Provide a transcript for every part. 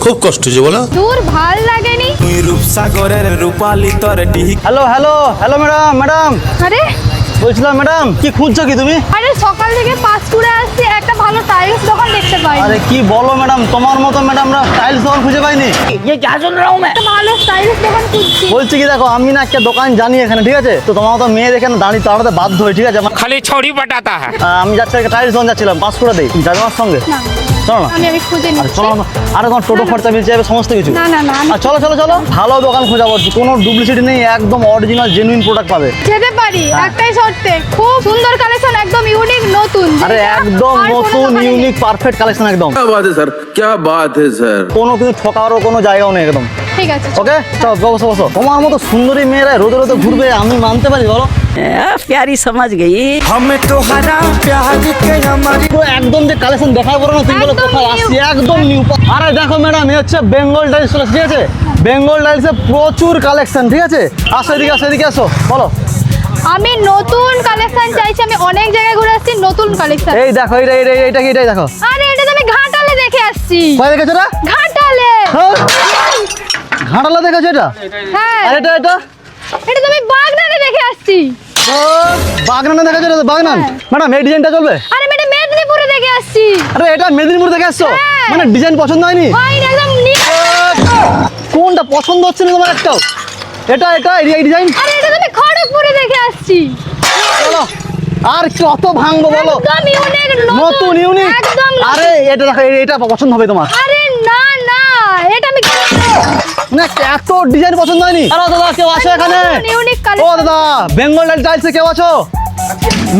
খুব কষ্ট হয়েছে বলো। দূর ভালো লাগেনি? তুই রূপসাগরের রূপালি তোর ডিহি hello hello hello madam madam. আরে? বলছিলাম ম্যাডাম কি খুঁজছো কি তুমি? আরে সকাল থেকে পাঁচকুড়ে আসছি একটা ভালো টাইলস দোকান দেখতে পাই আরে কি বলো ম্যাডাম তোমার মতো ম্যাডামরা টাইলস দোকান খুঁজে পাইনি। একটা ভালো টাইলস দোকান খুঁজছি। বলছি কি দেখো আমি না একটা দোকান জানি এখানে ঠিক আছে? তো তোমার মতো মেয়ে দেখে না দাঁড়িয়ে দাঁড়াতে বাধ্য হই ঠিক আছে? আমার- খালি ছড়ি বাটাতা হ্যাঁ। আহ, আমি যাচ্ছি একটা টাইলস দোকান যাচ্ছিলাম পাঁচকুড়া দিই। যাবে আমার সঙ্গে। না। চলো না আমি আমি খুঁজে আরে নিচ্ছি চলো না আরে তোমার টোটো না, না। খরচা মিলছে যাবে সমস্ত কিছু না, না, না, আমি- আর চলো চলো চলো ভালো দোকান খোঁজা বলছি কোনো ডুপ্লিসিটি নেই একদম অরিজিনাল জেনুইন প্রোডাক্ট পাবে যেতে পারি একটাই শর্তে খুব সুন্দর কালেকশন একদম ইউনিক নতুন আরে যেটা একদম আর কোনো নতুন দোকানে নেই। ইউনিক পারফেক্ট কালেকশন একদম क्या बात है सर क्या बात है सर কোনো কিছু ঠকারও কোনো জায়গাও নেই একদম ঠিক আছে ওকে চলো বসো বসো তোমার মতো সুন্দরী মেয়েরা রোদে রোদে ঘুরবে আমি মানতে পারি বলো आ, प्यारी समझ गई আমি তো হারা প্যার কে আমারি পুরো একদম যে কালেকশন দেখার পরে না তুমি কোথায় new। আসছি একদম নিউ আরে দেখো ম্যাডাম এ হচ্ছে বেঙ্গল টাইলস ঠিক আছে? বেঙ্গল টাইলসে প্রচুর কালেকশন ঠিক আছে? আসো এদিকে আসো এদিকে আসো বলো। আমি নতুন কালেকশন চাইছি আমি অনেক জায়গায় ঘুরে আসছি নতুন কালেকশন এই দেখো এইটা এইটা এইটা কি এটাই দেখো? আরে এটা তো আমি ঘাটালে দেখে আসছি। কয় দেখেছ এটা? ঘাটালে। হ্যাঁ? ঘাটালা দেখেছ এটা? হ্যাঁ। আর এটা এটা? এটা তো আমি বাগনানে দেখে আসছি। ও বাগনান দেখেছ এটা বাগনান? হ্যাঁ। ম্যাডাম এই ডিজাইনটা চলবে? আরে আমি এটা মেদিনীপুরে দেখে আসছি। আরে এটা মেদিনীপুর থেকে আসছো হ্যাঁ। মানে ডিজাইন পছন্দ হয়নি? কোনটা পছন্দ হচ্ছে না তোমার একটাও? এটা এটা এই ডিজাইন আরে এটা আমি খড়গপুরে দেখে আসছি। চলো আর কত ভাঙবো বলো। নতুন ইউনিক একদম আরে এটা দেখো এটা পছন্দ হবে তোমার। আরে না না এটা আমি এত ডিজাইন পছন্দ হয়নি। আরে দাদা কেউ আছো এখানে। ও দাদা বেঙ্গল টাইলসে কেউ আছো?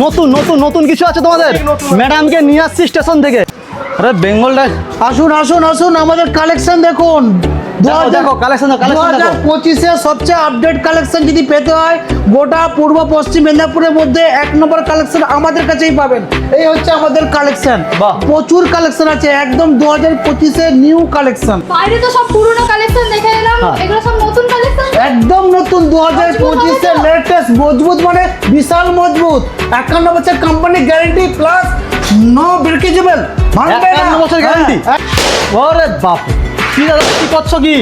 নতুন নতুন নতুন কিছু আছে তোমাদের? ম্যাডামকে নিয়ে আসছি স্টেশন থেকে। আরে বেঙ্গল আসুন আসুন আসুন আমাদের কালেকশন দেখুন। পঁচিশে সবচেয়ে আপডেট কালেকশন যদি পেতে হয় গোটা পূর্ব পশ্চিম মেদিনীপুরের মধ্যে এক নম্বর কালেকশন আমাদের কাছেই পাবেন। এই হচ্ছে আমাদের কালেকশন বাহ। প্রচুর কালেকশন আছে একদম দু হাজার পঁচিশে নিউ কালেকশন বাইরে তো সব পুরনো কালেকশন দেখে এলাম হ্যাঁ। এগুলো সব নতুন দু হাজার পঁচিশে লেটেস্ট মজবুত মানে বিশাল মজবুত। একান্ন বছর company guarantee plus no breakable ভাঙবে না। বছর গ্যারান্টি। ওরে বাপ কি দাদা কি করছ কি?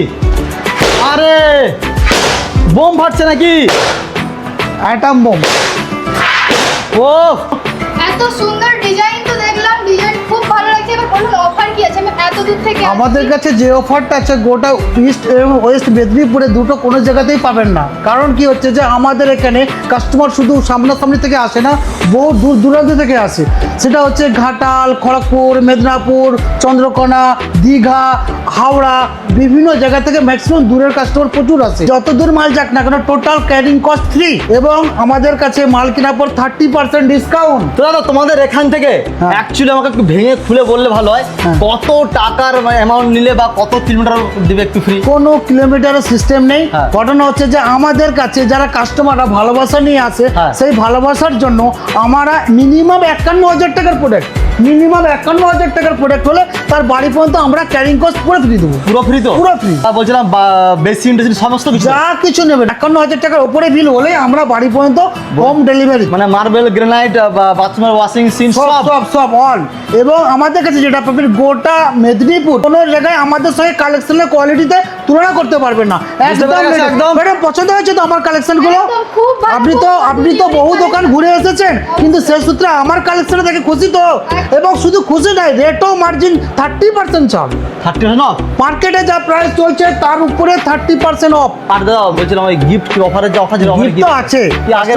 আরে বোম ফাটছে নাকি? অ্যাটাম বোম ও এত সুন্দর ডিজাইন তো দেখলাম ডিজাইন খুব ভালো লাগছে। এবার বলুন দূর থেকে আমাদের কাছে যে অফারটা আছে গোটা ইস্ট এবং ওয়েস্ট মেদিনীপুরে দুটো কোনো জায়গাতেই পাবেন না। কারণ কি হচ্ছে যে আমাদের এখানে কাস্টমার শুধু সামনাসামনি থেকে আসে না বহু দূর দূরান্ত থেকে আসে। সেটা হচ্ছে ঘাটাল খড়গপুর মেদিনীপুর চন্দ্রকোনা দীঘা হাওড়া বিভিন্ন জায়গা থেকে ম্যাক্সিমাম দূরের কাস্টমার প্রচুর আসে যত দূর মাল যাক না কেন টোটাল ক্যারিং কস্ট ফ্রি এবং আমাদের কাছে মাল কেনার পর থার্টি পার্সেন্ট ডিসকাউন্ট তো দাদা তোমাদের এখান থেকে হ্যাঁ। অ্যাকচুয়ালি আমাকে একটু ভেঙে খুলে বললে ভালো হয়। কত টাকার অ্যামাউন্ট নিলে বা কত কিলোমিটার দিবে একটু ফ্রি কোনো কিলোমিটারের সিস্টেম নেই হ্যাঁ। ঘটনা হচ্ছে যে আমাদের কাছে যারা কাস্টমাররা ভালোবাসা নিয়ে আসে হ্যাঁ। সেই ভালোবাসার জন্য আমরা মিনিমাম একান্ন হাজার টাকার প্রোডাক্ট মিনিমাম একান্ন হাজার টাকার প্রোডাক্ট হলে তার বাড়ি পর্যন্ত আমরা ক্যারিং কস্ট পুরো ফ্রি দেবো। পুরো ফ্রি তো? পুরো। তা বলছিলাম বা- বেশি ইন্টারেস্ট সমস্ত কিছু? যা কিছু নেবেন একান্ন হাজার টাকার উপরে বিল হলে আমরা বাড়ি পর্যন্ত হোম ডেলিভারি মানে মার্বেল গ্রানাইট বা বাথরুমের ওয়াশিং সিন সব সব? সব অল এবং আমাদের কাছে যেটা পাবেন গোটা মেদিনীপুর কোনো জায়গায় আমাদের সঙ্গে কালেকশনের কোয়ালিটিতে তুলনা করতে পারবেন না। একদম একদম। ম্যাডাম পছন্দ হয়েছে তো আমার কালেকশনগুলো? একদম, খুব ভালো, আপনি তো আপনি তো বহু দোকান ঘুরে এসেছেন কিন্তু সে সূত্রে আমার কালেকশনে দেখে খুশি তো। এবং শুধু খুশি নয় রেটও মার্জিন থার্টি পার্সেন্ট ছাড় থার্টি না মার্কেটে যা প্রাইস চলছে তার উপরে থার্টি পার্সেন্ট অফ আর দাদা বলছিলাম ওই গিফট কি অফারের যে অফার গিফট তো আছে। কি আগের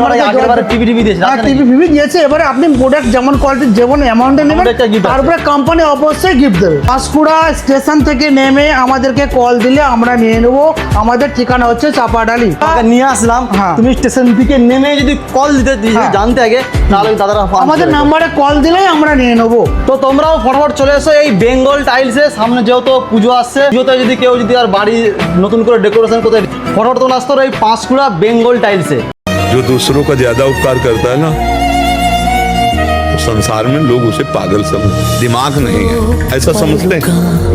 বারে টিভি টিভি দিয়েছে হ্যাঁ টিভি ফিভি দিয়েছে। এবারে আপনি প্রোডাক্ট যেমন কোয়ালিটি যেমন অ্যামাউন্টে নেবেন। তারপরে কোম্পানি অবশ্যই গিফট দেবে। পাঁশকুড়া স্টেশন থেকে নেমে আমাদেরকে কল দিলে আমরা নিয়ে নেব। আমাদের ঠিকানা হচ্ছে চাপাডালি। নিয়ে আসলাম। হ্যাঁ। তুমি স্টেশন থেকে নেমে যদি কল দিতে হ্যাঁ। জানতে আগে তাহলে দাদারা আমাদের নাম্বারে কল দিলেই আমরা নিয়ে নেবো তো তোমরাও ফটাফট চলে এসো এই বেঙ্গল টাইলসে সামনে যেহেতু পুজো আসছে পুজোতে যদি কেউ যদি আর বাড়ি নতুন করে ডেকোরেশন করতে ফটাফট তোমরা আসতো এই পাঁশকুড়া বেঙ্গল টাইলসে जो दूसरों का ज्यादा उपकार करता है ना तो संसार में लोग उसे पागल समझ दिमाग नहीं है ऐसा समझते हैं